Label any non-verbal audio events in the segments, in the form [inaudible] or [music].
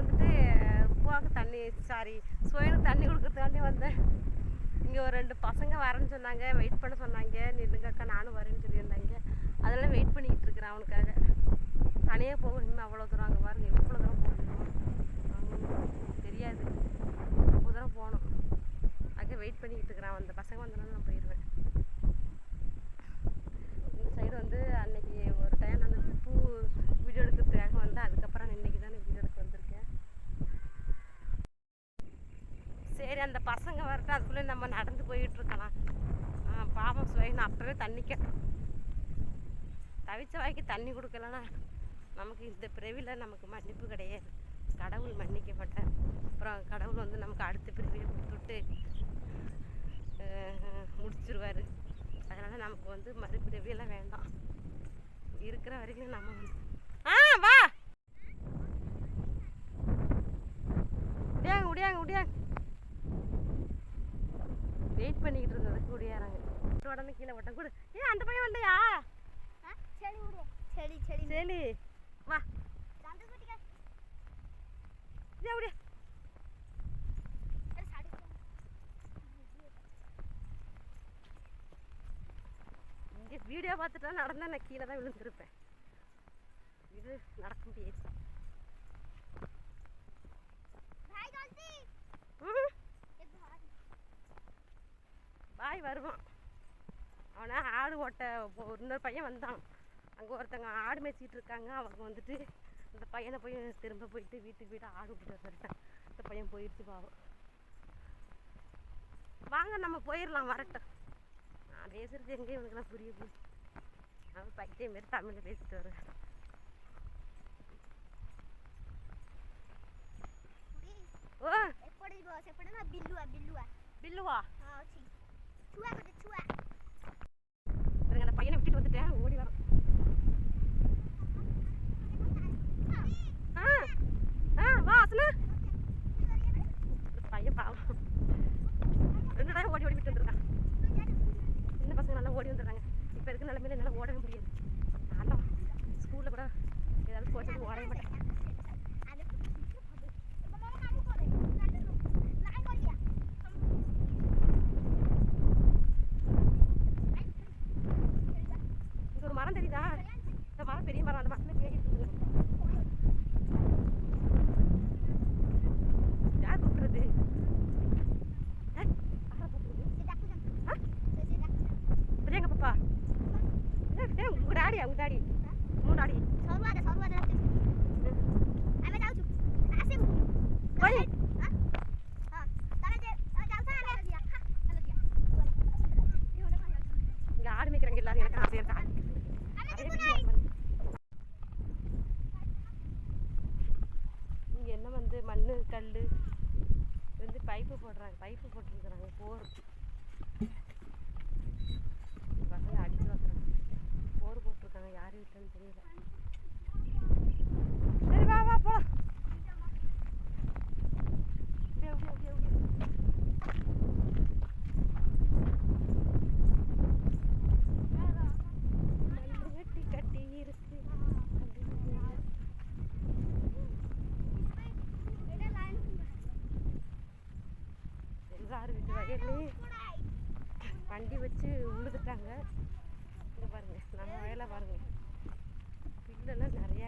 வந்துட்டு பூவாவுக்கு தண்ணி சாரி சுயனுக்கு தண்ணி கொடுக்கறதுக்காண்டி வந்தேன். இங்கே ஒரு ரெண்டு பசங்க வரேன்னு சொன்னாங்க வெயிட் பண்ண சொன்னாங்க. நில்லுங்கக்கா நானும் வரேன்னு சொல்லியிருந்தாங்க. அதெல்லாம் வெயிட் பண்ணிக்கிட்டு இருக்கிறேன் அவனுக்காக. தனியாக போக இன்னும் அவ்வளோ தூரம் அங்கே பாருங்க எவ்வளோ தூரம் போகணும் தெரியாது. ரொம்ப தூரம் போகணும். அங்கே வெயிட் பண்ணிக்கிட்டு இருக்கிறான். அந்த பசங்க வந்தோன்னா நான் போயிடுவேன் இந்த சைடு வந்து அன்னைக்கு ஒரு டைம் நான் அந்த பூ வீடியோ எடுக்கிறதுக்காக வந்தேன் அதுக்கப்புறம் இன்னைக்கு தான் வீடியோ எடுக்க வந்திருக்கேன் சரி அந்த பசங்க வரட்டும் அதுக்குள்ளே நம்ம நடந்து போயிட்டு இருக்கலாம். பாவம் சுவைன்னு அப்பவே தண்ணி கேட்டோம் தவிச்ச வாய்க்கு தண்ணி கொடுக்கலன்னா நமக்கு இந்த பிறவியில் நமக்கு மன்னிப்பு கிடையாது. கடவுள் மன்னிக்கப்பட்டார் அப்புறம் கடவுள் வந்து நமக்கு அடுத்த பிறவியை கொடுத்துட்டு முடிச்சிருவார். அதனால் நமக்கு வந்து மறுபிறவியெல்லாம் வேண்டாம். இருக்கிற வரைக்கும் நம்ம வந்து ஆ வா முடியாங்க முடியாங்க முடியாங்க வெயிட் பண்ணிக்கிட்டு இருந்ததுக்கு முடியாறாங்க போட்டு உடனே கீழே போட்டேன் கொடு. ஏ அந்த பையன் வந்தையா செடி செடி சரி வா. அப்படியே வீடியோ பார்த்துட்டா நடந்தா நான் கீழே தான் விழுந்திருப்பேன். இது நடக்க முடியாது. பாய் வருவான். அவனை ஆடு ஓட்ட இன்னொரு பையன் வந்தான். அங்கே ஒருத்தங்க ஆடு மேய்ச்சிக்கிட்டு இருக்காங்க. அவங்க வந்துட்டு அந்த பையனை போய் திரும்ப போயிட்டு வீட்டுக்கு போயிட்டு ஆடு விட்டுட்டு வந்துட்டேன் அந்த பையன் போயிடுச்சு பாவம். வாங்க நம்ம போயிடலாம் வரட்டும். நான் பேசுகிறது எங்கேயும் இவனுக்குலாம் புரியுது அவன் பைத்தியம் மாரி தமிழில் பேசிட்டு வருவேன் ஓ எப்படி செப்படி பில்லுவா பில்லுவா. பில்லுவா? ஆ சரி சுவா கொஞ்சம் சுவா. அந்த வந்துட்டேன் ஓடி வரோம் ஆ ஆ வா அசனா இந்த பையன் பாவம் ரெண்டு நேரம் ஓடி ஓடி விட்டு வந்துருக்கான் சின்ன பசங்க நல்லா ஓடி வந்துடுறாங்க இப்போ இருக்க நிலமையில என்னால் ஓடவே முடியாது நான்லாம் ஸ்கூலில் கூட ஏதாவது போட்டு ஓடவே மாட்டேன் இங்கே ஒரு மரம் தெரியுதா இந்த மரம் பெரிய மரம் அந்த மரத்தில் பேய் இருக்குது யார் கூப்பிடுறது ஏய், யாரை கூப்பிடுறது ஆ பிரியங்கா பாப்பா ஏய், டாடி போய் இங்க ஆடு மேய்க்கிறாங்க எல்லாரும் எனக்கு ஆசையா இருக்கா நிறைய பேர் வருவாங்க. இங்க என்ன வந்து மண்ணு கல் வந்து பைப்பு போடுறாங்க பைப்பு போட்டுருக்குறாங்க போர் பசங்க அடிச்சு வந்துடுறாங்க போர் தெரியல சரி வா வா போலாம் எல்லாரும் வீட்டு வயல்லையும் வண்டி வச்சு உழுதுட்டாங்க. இங்கே பாருங்க நம்ம வேலை பாருங்க. आपल्याला झाडे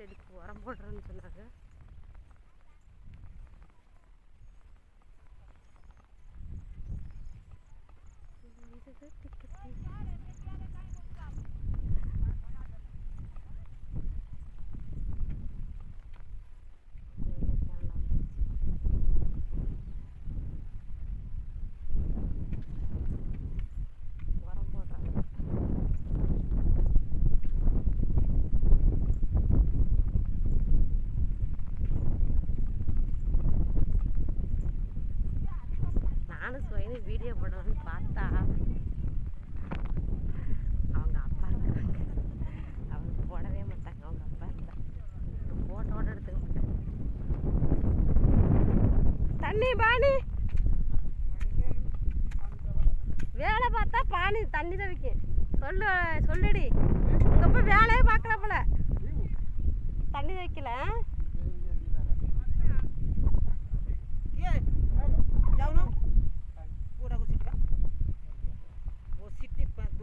செடிக்கு உரம் போடுறேன்னு சொன்னாங்க. உரம் போடுறாங்க நானும் சுவைனு வீடியோ போடணும்னு பார்த்தா அவங்க அப்பா இருக்கிறாங்க அவங்க போடவே மாட்டாங்க அவங்க அப்பா இருந்தாங்க ஃபோட்டோட எடுத்துக்க மாட்டாங்க. தண்ணி பாணி வேலை பார்த்தா பாணி தண்ணி தவிக்கும் சொல்லு சொல்லுடி. உங்கள் அப்பா வேலையே பார்க்கல போல. தண்ணி தவிக்கல ஏ எவ்வளோ?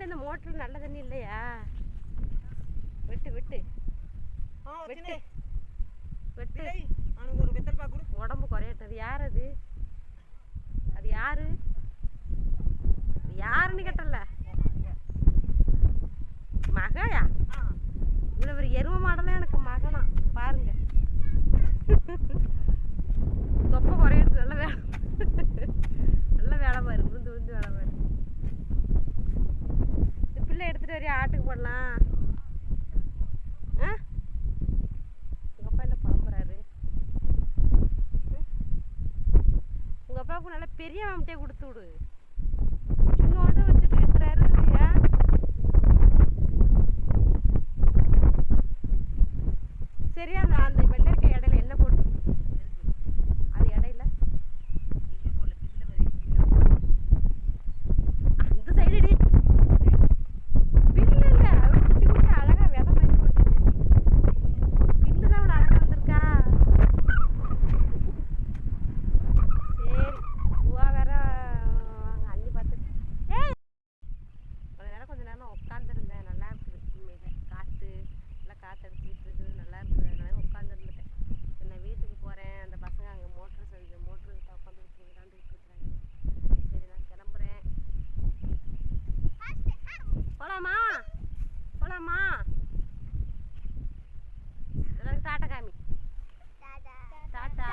ஏன்ட்டு இந்த மோட்டர் நல்ல தண்ணி இல்லையா? விட்டு விட்டு. வெட்டு. வெட்டு. ஒரு வெத்தல் பாக்குறோம் உடம்பு குறையட்டும். அது யார் அது அது யாரு? அது யாருன்னு கேட்டல மகையா? இவ்வளோ ஒரு எரும மாடெல்லாம் எனக்கு மகனா. பாருங்க [laughs] தொப்பை குறையிறது நல்ல வேலை நல்ல வேலை பாரு விழுந்து விழுந்து வேலை பாரு இந்த சரி ஆட்டுக்கு போடலாம். ஆ? உங்கள் அப்பா என்ன புலம்புறாரு உங்கள் அப்பாவுக்கு நல்ல பெரிய மம்மிட்டே கொடுத்து விடு. சின்னோண்டு வச்சுட்டு இருக்கிறாரு ஏன் சரியா அந்த அந்த வெள்ளரிக்காய் இடையில என்ன போட்டு அது இடையில அந்த சைடுடி பில்லு இல்ல அது குட்டி குட்டி அழகா விதை மாதிரி போட்டுருக்கு பில்லு தான் இவ்வளோ அழகா வந்திருக்கா சரி பூவா வேற அங்க அண்ணி பார்த்துட்டு ஏய் கொஞ்ச நேரம் கொஞ்ச நேரம் உட்காந்துருந்தேன் நல்லா இருக்குது உண்மையில காற்று நல்லா காற்று அடிச்சிட்டு இருக்குது நல்லா இருக்குது அதனால உட்காந்துருந்துட்டேன் நான் வீட்டுக்கு போகிறேன் அந்த பசங்க அங்கே மோட்ரு செஞ்சு மோட்ரு உட்காந்துட்டு விளாண்டுக்கிட்டு இருக்கிறாங்க சரி நான் கிளம்புறேன் போலாமா போலாமா எல்லாரும் டாட்டா காமி டாட்டா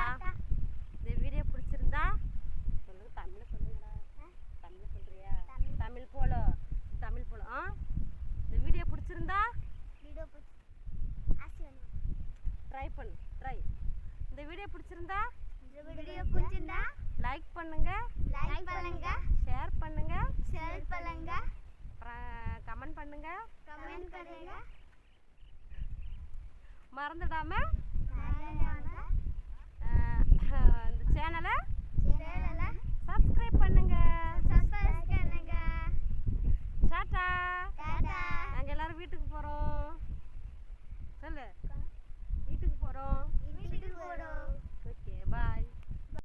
இந்த வீடியோ பிடிச்சிருந்தா சொல்லுங்க தமிழ்ல சொல்லுங்கடா தமிழ்ல சொல்றியா தமிழ் போல தமிழ் போல ஆ இந்த வீடியோ பிடிச்சிருந்தா பண்ணு ட்ரை இந்த வீடியோ பிடிச்சிருந்தா வீடியோ பிடிச்சிருந்தா லைக் பண்ணுங்க. லைக் பண்ணுங்க. ஷேர் பண்ணுங்க. ஷேர் பண்ணுங்க. கமெண்ட் பண்ணுங்க. கமெண்ட் பண்ணுங்க. மறந்துடாம இந்த சேனலை சேனலை சப்ஸ்கிரைப் பண்ணுங்க. சப்ஸ்கிரைப் பண்ணுங்க. டாட்டா. டாடா நாங்கள் எல்லாரும் வீட்டுக்கு போகிறோம் சொல்லு. করো